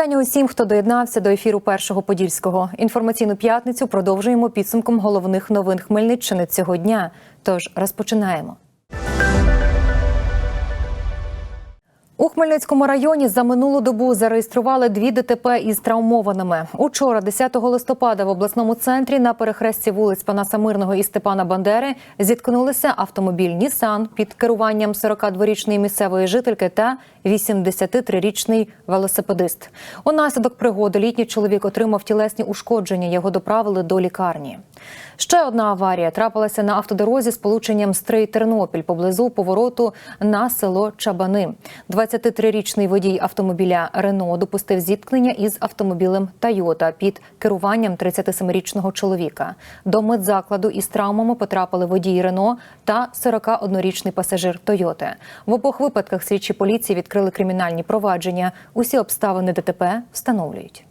Вітання усім, хто доєднався до ефіру першого подільського. Інформаційну п'ятницю продовжуємо підсумком головних новин Хмельниччини цього дня. Тож розпочинаємо. У Хмельницькому районі за минулу добу зареєстрували дві ДТП із травмованими. Учора, 10 листопада, в обласному центрі на перехресті вулиць Панаса Мирного і Степана Бандери зіткнулися автомобіль Нісан під керуванням 42-річної місцевої жительки та 83-річний велосипедист. Унаслідок пригоди літній чоловік отримав тілесні ушкодження. Його доправили до лікарні. Ще одна аварія трапилася на автодорозі з полученням Стрий Тернопіль поблизу повороту на село Чабани. 23-річний водій автомобіля Рено допустив зіткнення із автомобілем Тойота під керуванням 37-річного чоловіка. До медзакладу із травмами потрапили водій Рено та 41-річний пасажир Тойоти. В обох випадках слідчі поліції відкрили кримінальні провадження. Усі обставини ДТП встановлюють.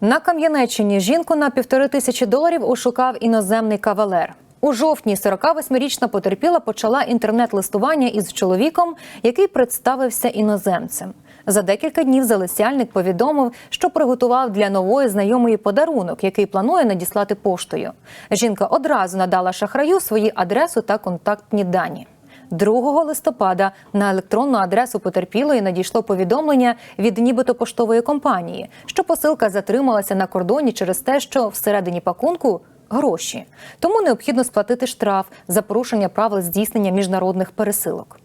На Кам'янеччині жінку на півтори тисячі доларів ошукав іноземний кавалер. У жовтні 48-річна потерпіла почала інтернет-листування із чоловіком, який представився іноземцем. За декілька днів залисяльник повідомив, що приготував для нової знайомої подарунок, який планує надіслати поштою. Жінка одразу надала шахраю свої адресу та контактні дані. 2 листопада на електронну адресу потерпілої надійшло повідомлення від нібито поштової компанії, що посилка затрималася на кордоні через те, що всередині пакунку гроші. Тому необхідно сплатити штраф за порушення правил здійснення міжнародних пересилок.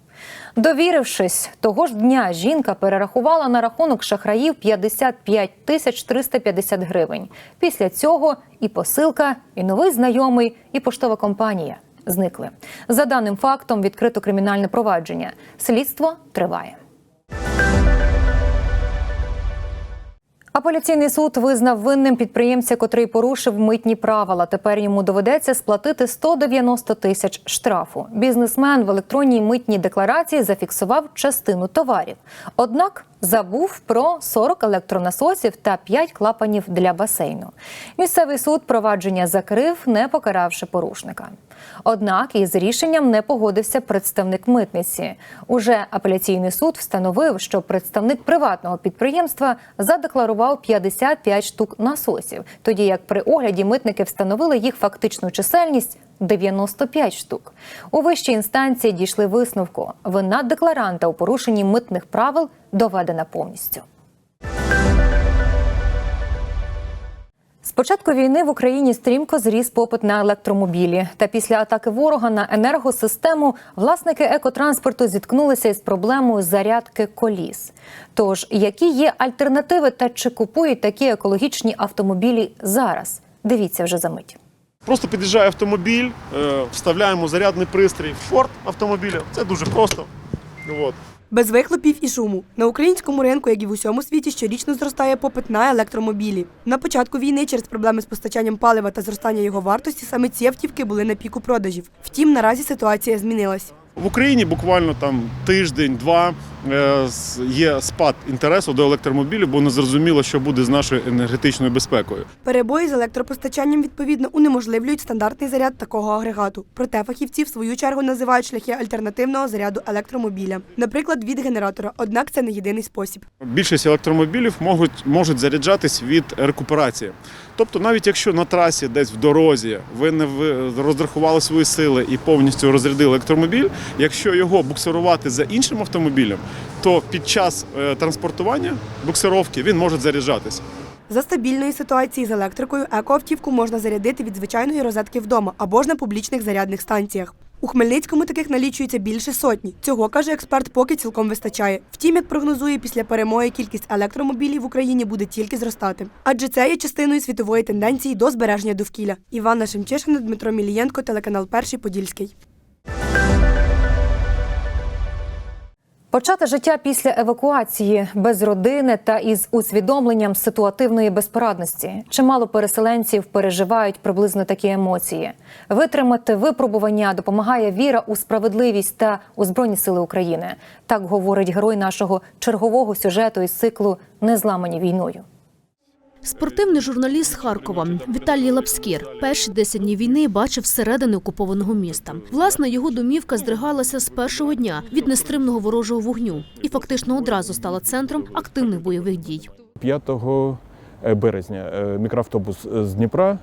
Довірившись, того ж дня жінка перерахувала на рахунок шахраїв 55 тисяч 350 гривень. Після цього і посилка, і новий знайомий, і поштова компанія зникли. За даним фактом відкрито кримінальне провадження. Слідство триває. Апеляційний суд визнав винним підприємця, котрий порушив митні правила. Тепер йому доведеться сплатити 190 тисяч штрафу. Бізнесмен в електронній митній декларації зафіксував частину товарів. Однак забув про 40 електронасосів та 5 клапанів для басейну. Місцевий суд провадження закрив, не покаравши порушника. Однак із рішенням не погодився представник митниці. Уже апеляційний суд встановив, що представник приватного підприємства задекларував 55 штук насосів, тоді як при огляді митники встановили їх фактичну чисельність 95 штук. У вищій інстанції дійшли висновку. Вина декларанта у порушенні митних правил доведена повністю. З початку війни в Україні стрімко зріс попит на електромобілі. Та після атаки ворога на енергосистему власники екотранспорту зіткнулися із проблемою зарядки коліс. Тож, які є альтернативи та чи купують такі екологічні автомобілі зараз? Дивіться вже за мить. Просто під'їжджає автомобіль, е, вставляємо зарядний пристрій в шорт автомобіля. Це дуже просто. От. Без вихлопів і шуму на українському ринку, як і в усьому світі, щорічно зростає попит на електромобілі. На початку війни через проблеми з постачанням палива та зростання його вартості саме ці автівки були на піку продажів. Втім, наразі ситуація змінилась. В Україні буквально там тиждень-два е, є спад інтересу до електромобілів, бо не зрозуміло, що буде з нашою енергетичною безпекою. Перебої з електропостачанням відповідно унеможливлюють стандартний заряд такого агрегату. Проте фахівці в свою чергу називають шляхи альтернативного заряду електромобіля, наприклад, від генератора. Однак це не єдиний спосіб. Більшість електромобілів можуть, можуть заряджатись від рекуперації. Тобто, навіть якщо на трасі, десь в дорозі, ви не розрахували свої сили і повністю розрядили електромобіль, якщо його буксирувати за іншим автомобілем, то під час е, транспортування буксировки він може заряджатися. За стабільної ситуації з електрикою екоавтівку можна зарядити від звичайної розетки вдома або ж на публічних зарядних станціях. У Хмельницькому таких налічується більше сотні. Цього каже експерт, поки цілком вистачає. Втім, як прогнозує, після перемоги кількість електромобілів в Україні буде тільки зростати. Адже це є частиною світової тенденції до збереження довкілля. Івана Шемчишина, Дмитро Мілієнко, телеканал Перший Подільський. Почати життя після евакуації без родини та із усвідомленням ситуативної безпорадності. Чимало переселенців переживають приблизно такі емоції. Витримати випробування допомагає віра у справедливість та у збройні сили України. Так говорить герой нашого чергового сюжету із циклу Незламані війною. Спортивний журналіст з Харкова Віталій Лапскір перші 10 днів війни бачив середини окупованого міста. Власне, його домівка здригалася з першого дня від нестримного ворожого вогню і фактично одразу стала центром активних бойових дій. 5 березня е, мікроавтобус з Дніпра,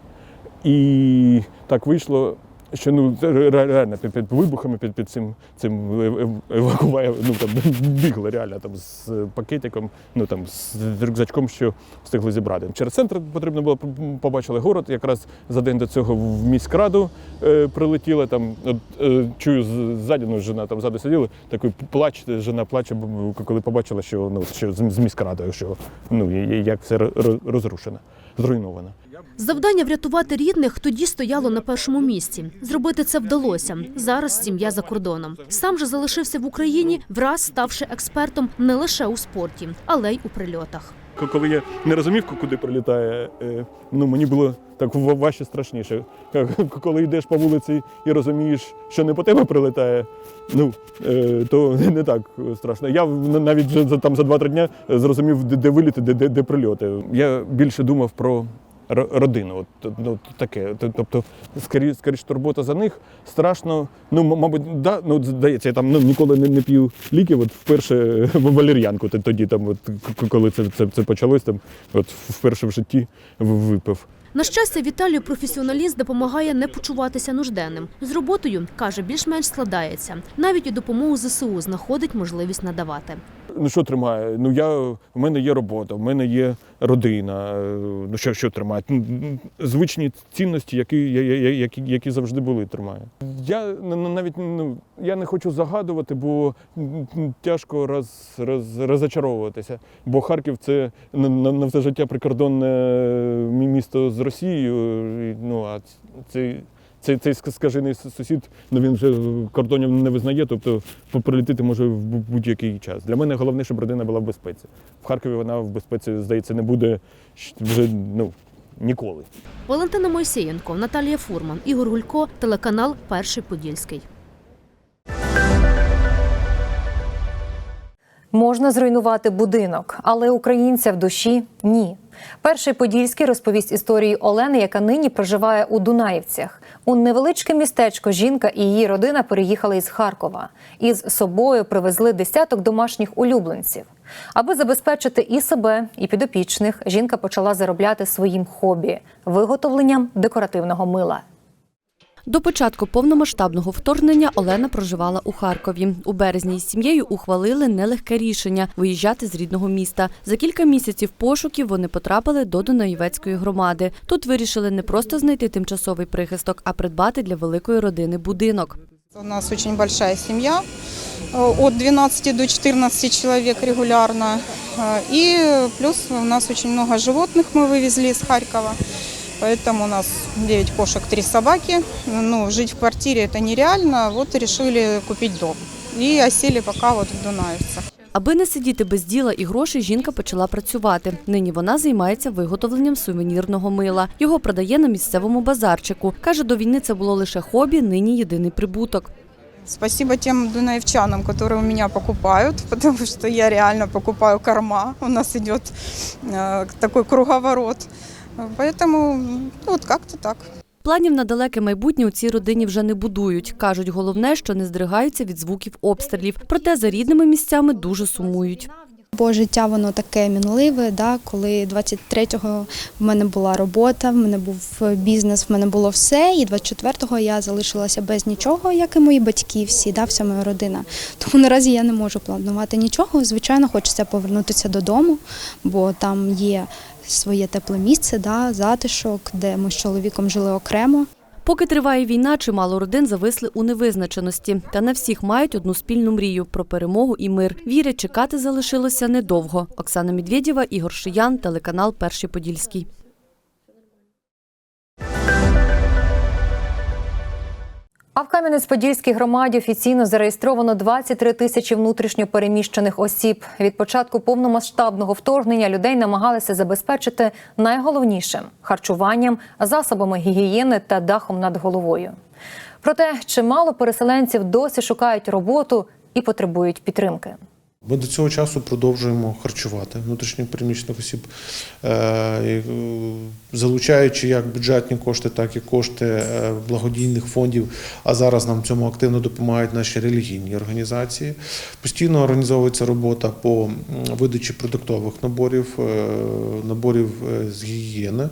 і так вийшло. Що ну реально під, під вибухами, під, під цим цим е- е- ну там бігли реально там з пакетиком, ну там з рюкзачком, що встигли зібрати. Через центр потрібно було побачили город. Якраз за день до цього в міськраду е, прилетіла. Там от, е, чую ззаді, ну жена там ззаду сиділа, такий плач, жена плаче, коли побачила, що ну що з, міськрадою, що ну як все ро- розрушено, зруйновано. Завдання врятувати рідних тоді стояло на першому місці. Зробити це вдалося. Зараз сім'я за кордоном. Сам же залишився в Україні, враз ставши експертом не лише у спорті, але й у прильотах. Коли я не розумів, куди прилітає, е, ну мені було так ва- важче страшніше. Коли йдеш по вулиці і розумієш, що не по тебе прилітає, ну е, то не так страшно. Я навіть за там за 2-3 дня зрозумів, де виліти, де, де, де прильоти. Я більше думав про. Ро- Родину, от ну таке. Тобто, скоріше, скоріше турбота за них страшно. Ну, мабуть, да, ну здається, я там ну, ніколи не, не п'ю ліків. От вперше валер'янку т- тоді, там, от коли це, це, це почалось, там, от вперше в житті випив. На щастя, Віталію професіоналіст допомагає не почуватися нужденним. З роботою каже, більш-менш складається. Навіть і допомогу ЗСУ знаходить можливість надавати. Ну що тримає? Ну я в мене є робота, в мене є родина. е, Ну що, що тримає? Ну, Звичні цінності, які, які, які завжди були, тримає. Я навіть ну, я не хочу загадувати, бо тяжко роз, роз, розочаровуватися. Бо Харків це на, на, все життя прикордонне місто з Росією. Ну а цей. Цей, цей скажений сусід, ну він вже кордонів не визнає, тобто прилетіти може в будь-який час. Для мене головне, щоб родина була в безпеці. В Харкові вона в безпеці, здається, не буде вже ну, ніколи. Валентина Мойсієнко, Наталія Фурман, Ігор Гулько, телеканал Перший Подільський. Можна зруйнувати будинок, але українця в душі ні. Перший подільський розповість історії Олени, яка нині проживає у Дунаївцях. У невеличке містечко жінка і її родина переїхали із Харкова. Із собою привезли десяток домашніх улюбленців. Аби забезпечити і себе, і підопічних, жінка почала заробляти своїм хобі виготовленням декоративного мила. До початку повномасштабного вторгнення Олена проживала у Харкові. У березні із сім'єю ухвалили нелегке рішення виїжджати з рідного міста. За кілька місяців пошуків вони потрапили до Дунаєвецької громади. Тут вирішили не просто знайти тимчасовий прихисток, а придбати для великої родини будинок. У нас очень большая семья, э, от 12 до 14 человек регулярно. Э, И плюс у нас очень много животных мы вывезли из Харькова. Поэтому у нас 9 кошек, 3 собаки. Ну, жить в квартире это нереально. Вот и решили купить дом. И осели пока вот в Дунаевцах. Аби не сидіти без діла і грошей, жінка почала працювати. Нині вона займається виготовленням сувенірного мила. Його продає на місцевому базарчику. Каже, до війни це було лише хобі, нині єдиний прибуток. Спасибо тем дунаевчанам, которые у меня покупают, потому что я реально покупаю корма. У нас идет э, такой круговорот. Поэтому ну, вот как-то так. Планів на далеке майбутнє у цій родині вже не будують. Кажуть, головне, що не здригаються від звуків обстрілів. Проте за рідними місцями дуже сумують. Бо життя воно таке мінливе, да, коли 23-го в мене була робота, в мене був бізнес, в мене було все, і 24-го я залишилася без нічого, як і мої батьки, всі, да, вся моя родина. Тому наразі я не можу планувати нічого. Звичайно, хочеться повернутися додому, бо там є своє тепле місце, да, затишок, де ми з чоловіком жили окремо. Поки триває війна, чимало родин зависли у невизначеності. Та не всіх мають одну спільну мрію про перемогу і мир. Вірять, чекати залишилося недовго. Оксана Медведєва, Ігор Шиян, телеканал Перший Подільський. А в Кам'янець-Подільській громаді офіційно зареєстровано 23 тисячі внутрішньо переміщених осіб. Від початку повномасштабного вторгнення людей намагалися забезпечити найголовнішим харчуванням, засобами гігієни та дахом над головою. Проте чимало переселенців досі шукають роботу і потребують підтримки. Ми до цього часу продовжуємо харчувати внутрішньопереміщених осіб, е, е, залучаючи як бюджетні кошти, так і кошти е, благодійних фондів. А зараз нам цьому активно допомагають наші релігійні організації. Постійно організовується робота по видачі продуктових наборів, наборів з гігієни.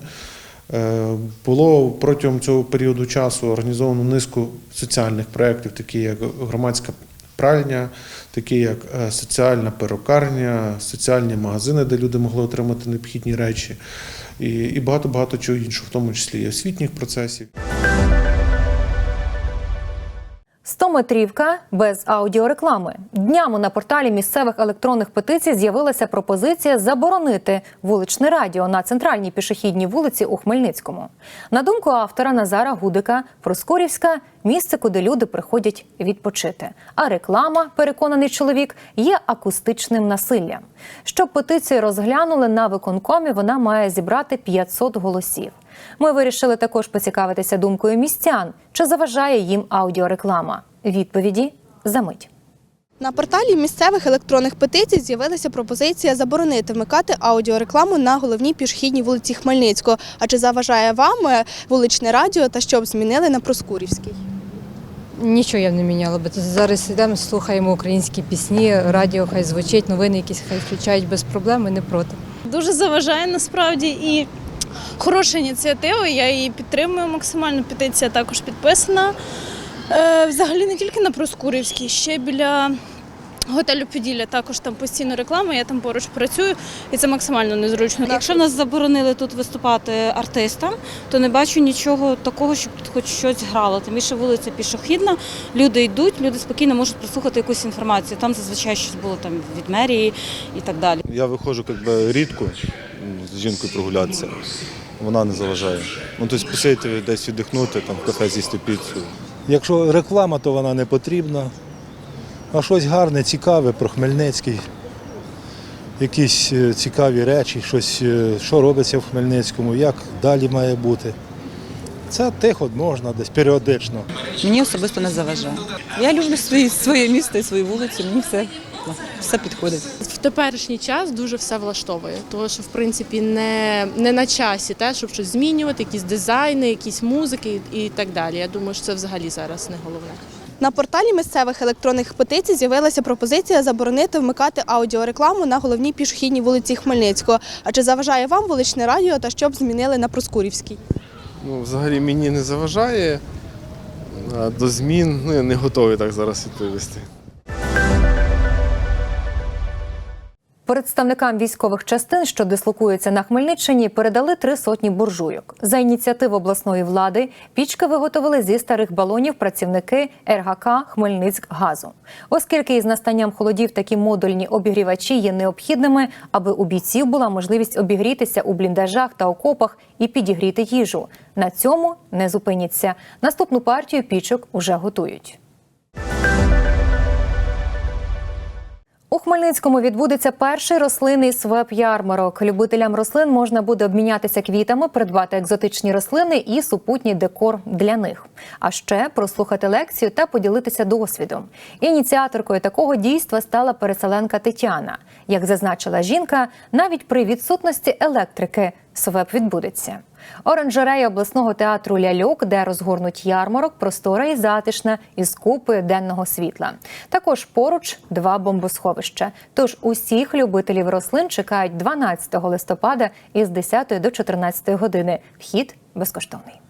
Було протягом цього періоду часу організовано низку соціальних проєктів, такі як громадська пральня, такі як е, соціальна перукарня, соціальні магазини, де люди могли отримати необхідні речі, і і багато-багато чого іншого, в тому числі і освітніх процесів. Стометрівка без аудіореклами. Днями на порталі місцевих електронних петицій з'явилася пропозиція заборонити вуличне радіо на центральній пішохідній вулиці у Хмельницькому. На думку автора Назара Гудика, Проскурівська місце, куди люди приходять відпочити. А реклама, переконаний чоловік, є акустичним насиллям. Щоб петицію розглянули на виконкомі, вона має зібрати 500 голосів. Ми вирішили також поцікавитися думкою містян, чи заважає їм аудіореклама. Відповіді за мить. На порталі місцевих електронних петицій з'явилася пропозиція заборонити вмикати аудіорекламу на головній пішохідній вулиці Хмельницького. А чи заважає вам е, вуличне радіо та щоб змінили на Проскурівський? Нічого я б не міняла, бо зараз йдемо, слухаємо українські пісні, радіо хай звучить, новини якісь хай включають без проблем, ми не проти. Дуже заважає насправді і хороша ініціатива. Я її підтримую максимально. Петиція також підписана. Е, взагалі не тільки на Проскурівській, ще біля готелю Поділля також там постійно реклама. Я там поруч працюю, і це максимально незручно. Якщо нас заборонили тут виступати артистам, то не бачу нічого такого, щоб тут хоч щось грало. Тим більше вулиця пішохідна, люди йдуть, люди спокійно можуть прослухати якусь інформацію. Там зазвичай щось було там від мерії і так далі. Я виходжу якби, рідко з жінкою прогулятися. Вона не заважає. Ну, тобто посидіти десь віддихнути, там в кафе з'їсти піцу. Якщо реклама, то вона не потрібна. А щось гарне, цікаве про Хмельницький. Якісь е, цікаві речі, щось, е, що робиться в Хмельницькому, як далі має бути. Це тихо можна десь періодично. Мені особисто не заважає. Я люблю свої, своє місто і свою вулицю, мені все, все підходить. В теперішній час дуже все влаштовує, тому що в принципі не, не на часі те, щоб щось змінювати, якісь дизайни, якісь музики і, і так далі. Я думаю, що це взагалі зараз не головне. На порталі місцевих електронних петицій з'явилася пропозиція заборонити вмикати аудіорекламу на головній пішохідній вулиці Хмельницького. А чи заважає вам вуличне радіо та щоб змінили на Проскурівський? Ну, взагалі мені не заважає. До змін ну, я не готовий так зараз відповісти. Представникам військових частин, що дислокуються на Хмельниччині, передали три сотні буржуйок. За ініціатив обласної влади пічки виготовили зі старих балонів працівники РГК Хмельницькгазу. Оскільки із настанням холодів такі модульні обігрівачі є необхідними, аби у бійців була можливість обігрітися у бліндажах та окопах і підігріти їжу. На цьому не зупиняться. Наступну партію пічок уже готують. У Хмельницькому відбудеться перший рослинний свеп-ярмарок. Любителям рослин можна буде обмінятися квітами, придбати екзотичні рослини і супутній декор для них. А ще прослухати лекцію та поділитися досвідом. Ініціаторкою такого дійства стала переселенка Тетяна. Як зазначила жінка, навіть при відсутності електрики свеп відбудеться. Оранжерея обласного театру Ляльок, де розгорнуть ярмарок, простора і затишна із купою денного світла. Також поруч два бомбосховища. Тож усіх любителів рослин чекають 12 листопада із 10 до 14 години. Вхід безкоштовний.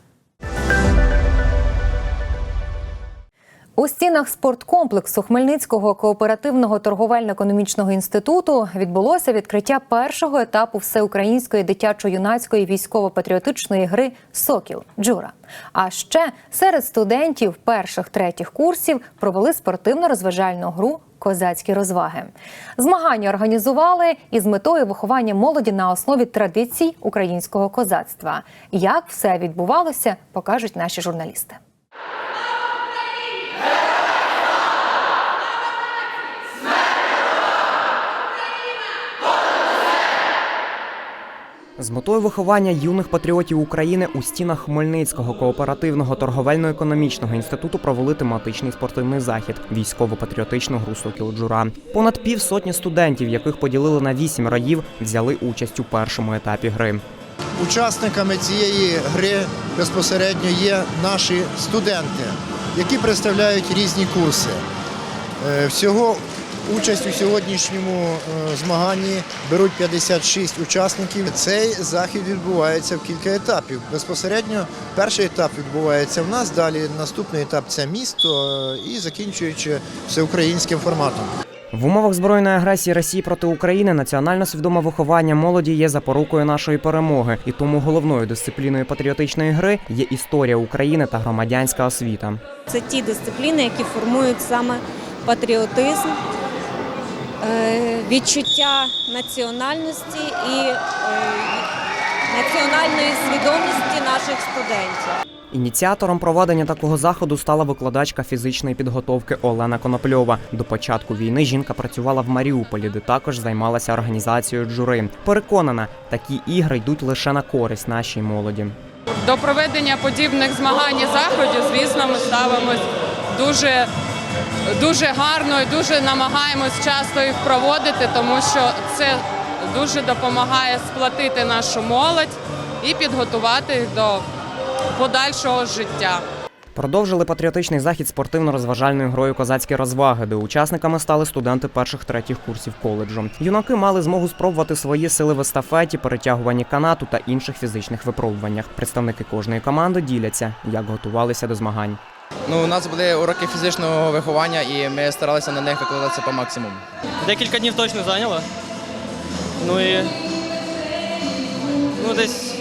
У стінах спорткомплексу Хмельницького кооперативного торговельно-економічного інституту відбулося відкриття першого етапу всеукраїнської дитячо-юнацької військово-патріотичної гри Сокіл Джура. А ще серед студентів перших третіх курсів провели спортивно-розважальну гру Козацькі розваги. Змагання організували із метою виховання молоді на основі традицій українського козацтва. Як все відбувалося, покажуть наші журналісти. З метою виховання юних патріотів України у стінах Хмельницького кооперативного торговельно-економічного інституту провели тематичний спортивний захід військово-патріотичну гру «Сокіл Джура. Понад півсотні студентів, яких поділили на вісім раїв, взяли участь у першому етапі гри. Учасниками цієї гри безпосередньо є наші студенти, які представляють різні курси. Е, Всього участь у сьогоднішньому е, змаганні беруть 56 учасників. Цей захід відбувається в кілька етапів. Безпосередньо перший етап відбувається в нас, далі наступний етап це місто е, і закінчуючи всеукраїнським форматом. В умовах збройної агресії Росії проти України національно свідоме виховання молоді є запорукою нашої перемоги, і тому головною дисципліною патріотичної гри є історія України та громадянська освіта. Це ті дисципліни, які формують саме патріотизм, відчуття національності і е, національної свідомості наших студентів. Ініціатором проведення такого заходу стала викладачка фізичної підготовки Олена Конопльова. До початку війни жінка працювала в Маріуполі, де також займалася організацією джури. Переконана, такі ігри йдуть лише на користь нашій молоді. До проведення подібних змагань і заходів, звісно, ми ставимось дуже, дуже гарно і дуже намагаємось часто їх проводити, тому що це дуже допомагає сплатити нашу молодь і підготувати до подальшого життя. Продовжили патріотичний захід спортивно-розважальною грою козацькі розваги, де учасниками стали студенти перших третіх курсів коледжу. Юнаки мали змогу спробувати свої сили в естафеті, перетягуванні канату та інших фізичних випробуваннях. Представники кожної команди діляться, як готувалися до змагань. Ну, у нас були уроки фізичного виховання, і ми старалися на них викладатися по максимуму. Декілька днів точно зайняло. Ну і ну, десь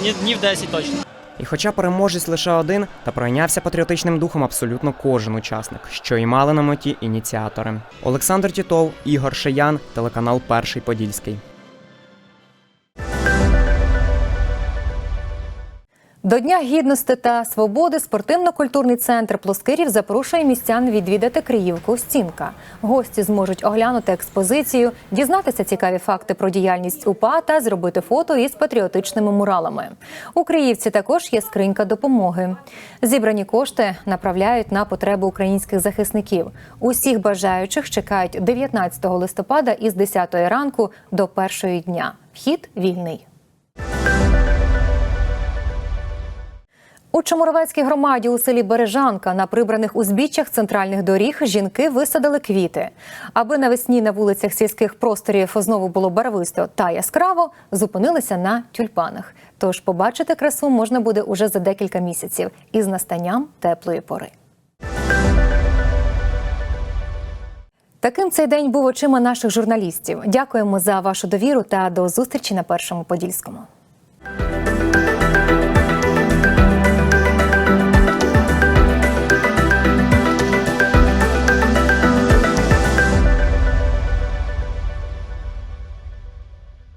днів- днів 10 точно. І хоча переможець лише один, та пройнявся патріотичним духом абсолютно кожен учасник, що і мали на меті ініціатори. Олександр Тітов, Ігор Шиян, телеканал Перший Подільський. До Дня гідності та свободи спортивно-культурний центр Плоскирів запрошує містян відвідати Криївку Стінка. Гості зможуть оглянути експозицію, дізнатися цікаві факти про діяльність УПА та зробити фото із патріотичними муралами. У Криївці також є скринька допомоги. Зібрані кошти направляють на потреби українських захисників. Усіх бажаючих чекають 19 листопада із 10 ранку до першої дня. Вхід вільний. У Чоморовецькій громаді у селі Бережанка на прибраних узбіччях центральних доріг жінки висадили квіти. Аби навесні на вулицях сільських просторів знову було барвисто та яскраво, зупинилися на тюльпанах. Тож побачити красу можна буде уже за декілька місяців із настанням теплої пори. Таким цей день був очима наших журналістів. Дякуємо за вашу довіру та до зустрічі на першому подільському.